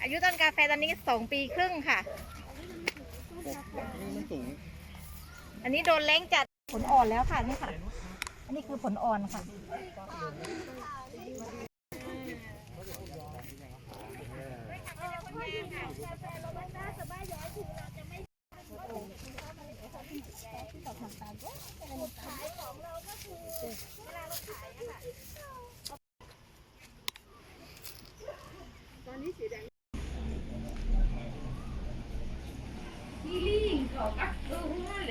อายุต้นกาแฟตอนนี้สองปีครึ่งค่ะ มันสูงอันนี้โดนแรงจัดผลอ่อนแล้วค่ะนี่ค่ะ อันนี้คือผลอ่อนค่ะ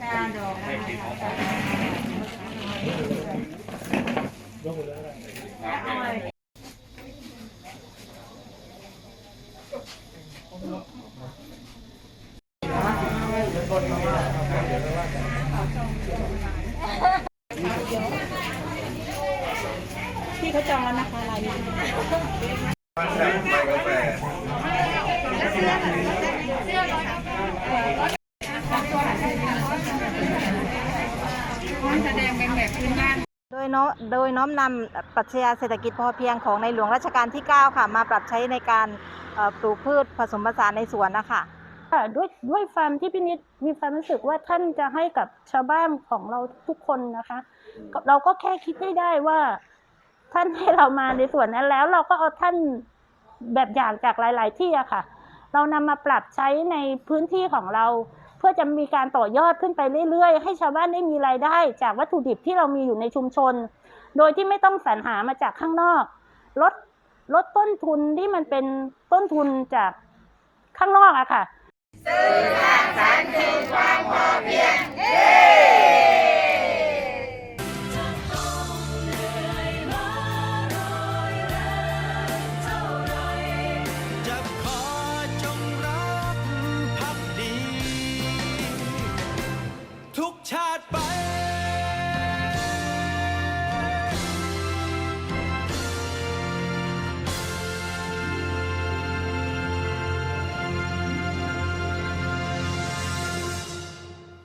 พี่เขาจองแล้วนะคะรายนี้บ้า นแซ่บใบกาแฟโดยน้อโดยน้อมนำปรัชญาเศรษฐกิจพอเพียงของในหลวงรัชกาลที่ 9 ค่ะ มาปรับใช้ในการเอ่อปลูกพืชผสมผสานในสวนนะคะค่ะด้วยด้วยความที่พี่นิดมีความรู้สึกว่าท่านจะให้กับชาวบ้านของเราทุกคนนะคะ เราก็แค่คิดให้ได้ว่า ท่านให้เรามาในส่วนนั้นแล้ว เราก็เอาท่านแบบอย่างจากหลาย ๆ ที่อะค่ะ เรานำมาปรับใช้ในพื้นที่ของเรา เพื่อจะมีการต่อยอดขึ้นไปเรื่อยๆ ให้ชาวบ้านได้มีรายได้ จากวัตถุดิบที่เรามีอยู่ในชุมชน โดยที่ไม่ต้องสรรหามาจากข้างนอก ลดลดต้นทุนที่มันเป็นต้นทุนจากข้างนอกอะค่ะจะ